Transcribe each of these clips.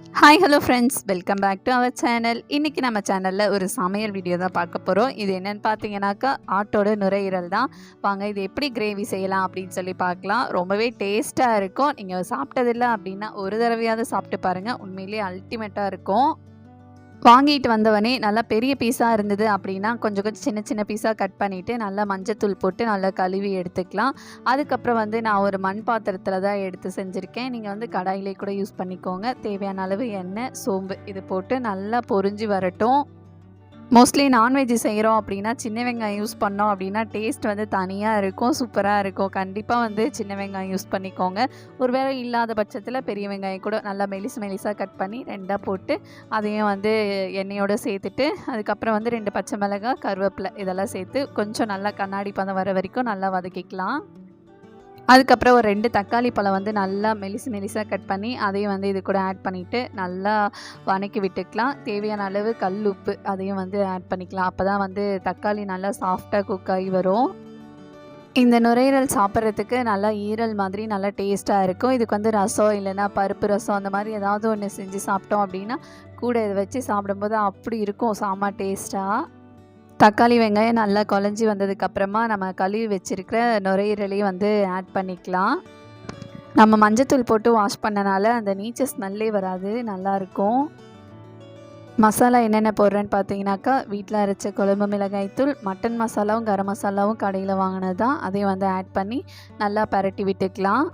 Hi hello friends welcome back to our channel இன்றைக்கி நம்ம சேனலில் ஒரு சமையல் வீடியோ தான் பார்க்க போகிறோம் இது என்னென்னு பார்த்தீங்கன்னாக்கா ஆட்டோட நுரையீரல் தான். வாங்க இது எப்படி கிரேவி செய்யலாம் அப்படின்னு சொல்லி பார்க்கலாம். ரொம்பவே டேஸ்ட்டாக இருக்கும். நீங்கள் சாப்பிட்டதில்லை அப்படின்னா ஒரு தடவையாவது சாப்பிட்டு பாருங்கள் உண்மையிலேயே அல்டிமேட்டாக இருக்கும். வாங்கிட்டு வந்தவனே நல்லா பெரிய பீஸாக இருந்தது அப்படின்னா கொஞ்சம் கொஞ்சம் சின்ன சின்ன பீஸாக கட் பண்ணிவிட்டு நல்லா மஞ்சத்தூள் போட்டு நல்லா கழுவி எடுத்துக்கலாம். அதுக்கப்புறம் வந்து நான் ஒரு மண் பாத்திரத்தில் தான் எடுத்து செஞ்சுருக்கேன். நீங்கள் வந்து கடாயிலே கூட யூஸ் பண்ணிக்கோங்க. தேவையான அளவு எண்ணெய் சோம்பு இது போட்டு நல்லா பொரிஞ்சு வரட்டும். மோஸ்ட்லி நான்வெஜ் செய்கிறோம் அப்படின்னா சின்ன வெங்காயம் யூஸ் பண்ணோம் அப்படின்னா டேஸ்ட் வந்து தனியாக இருக்கும் சூப்பராக இருக்கும். கண்டிப்பாக வந்து சின்ன வெங்காயம் யூஸ் பண்ணிக்கோங்க. ஒருவேளை இல்லாத பட்சத்தில் பெரிய வெங்காயம் கூட நல்லா மெலிசு மெலிசாக கட் பண்ணி ரெண்டாக போட்டு அதையும் வந்து எண்ணெயோடு சேர்த்துட்டு அதுக்கப்புறம் வந்து ரெண்டு பச்சை மிளகாய் கருவேப்பிலை இதெல்லாம் சேர்த்து கொஞ்சம் நல்லா கண்ணாடி பதம் வர வரைக்கும் நல்லா வதக்கிக்கலாம். அதுக்கப்புறம் ஒரு ரெண்டு தக்காளி பழம் வந்து நல்லா மெலிசு மெலிசாக கட் பண்ணி அதையும் வந்து இது கூட ஆட் பண்ணிவிட்டு நல்லா வணக்கி விட்டுக்கலாம். தேவையான அளவு கல் உப்பு அதையும் வந்து ஆட் பண்ணிக்கலாம். அப்போ தான் வந்து தக்காளி நல்லா சாஃப்டாக குக் ஆகி வரும். இந்த நுரையீரல் சாப்பிட்றதுக்கு நல்லா ஈரல் மாதிரி நல்லா டேஸ்ட்டாக இருக்கும். இதுக்கு வந்து ரசம் இல்லைன்னா பருப்பு ரசம் அந்த மாதிரி ஏதாவது ஒன்று செஞ்சு சாப்பிட்டோம் அப்படின்னா கூட இதை வச்சு சாப்பிடும்போது அப்படி இருக்கும். சாமா டேஸ்ட்டாக தக்காளி வெங்காயம் நல்லா குழஞ்சி வந்ததுக்கப்புறமா நம்ம கழுவி வச்சுருக்கிற நுரையீரலையும் வந்து ஆட் பண்ணிக்கலாம். நம்ம மஞ்சத்தூள் போட்டு வாஷ் பண்ணனால அந்த நீச்ச ஸ்மெல்லே வராது நல்லாயிருக்கும் மசாலா என்னென்ன போடுறேன்னு பார்த்தீங்கன்னாக்கா வீட்டில் அரைச்ச குழம்பு மிளகாய்த்தூள் மட்டன் மசாலாவும் கரம் மசாலாவும் கடையில் வாங்கினது தான் அதையும் வந்து ஆட் பண்ணி நல்லா பரட்டி விட்டுக்கலாம்.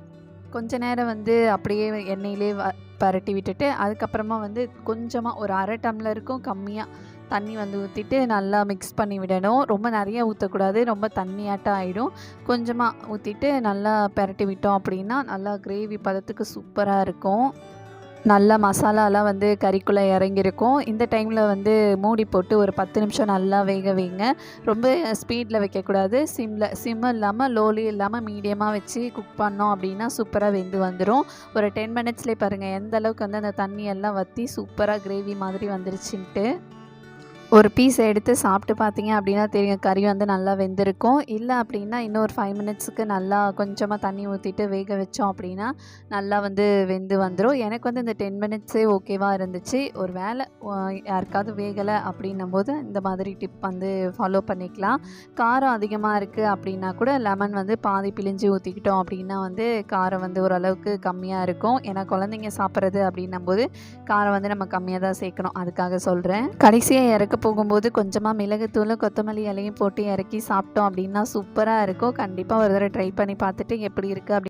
கொஞ்ச நேரம் வந்து அப்படியே எண்ணெயிலே வ பரட்டி விட்டுட்டு அதுக்கப்புறமா வந்து கொஞ்சமாக ஒரு அரை டம்ளருக்கும் கம்மியாக தண்ணி வந்து ஊற்றிட்டு நல்லா மிக்ஸ் பண்ணி விடணும். ரொம்ப நிறைய ஊற்றக்கூடாது ரொம்ப தண்ணியாட்டம் ஆகிடும் கொஞ்சமாக ஊற்றிட்டு நல்லா பெரட்டி விட்டோம் அப்படின்னா நல்லா கிரேவி பதத்துக்கு சூப்பராக இருக்கும். நல்லா மசாலாலாம் வந்து கறிக்குள்ளே இறங்கியிருக்கும். இந்த டைமில் வந்து மூடி போட்டு ஒரு பத்து நிமிஷம் நல்லா வேக வைங்க. ரொம்ப ஸ்பீடில் வைக்கக்கூடாது. சிம்மில் சிம் இல்லாமல் லோலி இல்லாமல் மீடியமாக வச்சு குக் பண்ணோம் அப்படின்னா சூப்பராக வெந்து வந்துடும் ஒரு டென் மினிட்ஸ்லேயே பாருங்கள் எந்த அளவுக்கு வந்து அந்த தண்ணி எல்லாம் வற்றி சூப்பராக கிரேவி மாதிரி வந்துருச்சுன்ட்டு. ஒரு பீஸ் எடுத்து சாப்பிட்டு பார்த்தீங்க அப்படின்னா தெரியும் கறி வந்து நல்லா வெந்திருக்கும். இல்லை அப்படின்னா இன்னும் ஒரு ஃபைவ் மினிட்ஸுக்கு நல்லா கொஞ்சமாக தண்ணி ஊற்றிட்டு வேக வச்சோம் அப்படின்னா நல்லா வந்து வெந்து வந்துடும் எனக்கு வந்து இந்த டென் மினிட்ஸே ஓகேவாக இருந்துச்சு. ஒரு வேலை யாருக்காவது வேகலை அப்படின்னும் போது இந்த மாதிரி டிப் வந்து ஃபாலோ பண்ணிக்கலாம். காரம் அதிகமாக இருக்குது அப்படின்னா கூட லெமன் வந்து பாதி பிழிஞ்சு ஊற்றிக்கிட்டோம் அப்படின்னா வந்து காரம் வந்து ஓரளவுக்கு கம்மியாக இருக்கும். ஏன்னா குழந்தைங்க சாப்பிட்றது அப்படின்னும் போது காரம் வந்து நம்ம கம்மியாக தான் சேர்க்கணும். அதுக்காக சொல்கிறேன் கடைசியாக இறக்க போகும்போது கொஞ்சமாக மிளகுத்தூள் கொத்தமல்லி இலையும் போட்டு இறக்கி சாப்பிட்டோம் அப்படின்னா சூப்பராக இருக்கும். கண்டிப்பாக ஒரு தடவை ட்ரை பண்ணி பார்த்துட்டு எப்படி இருக்குது அப்படி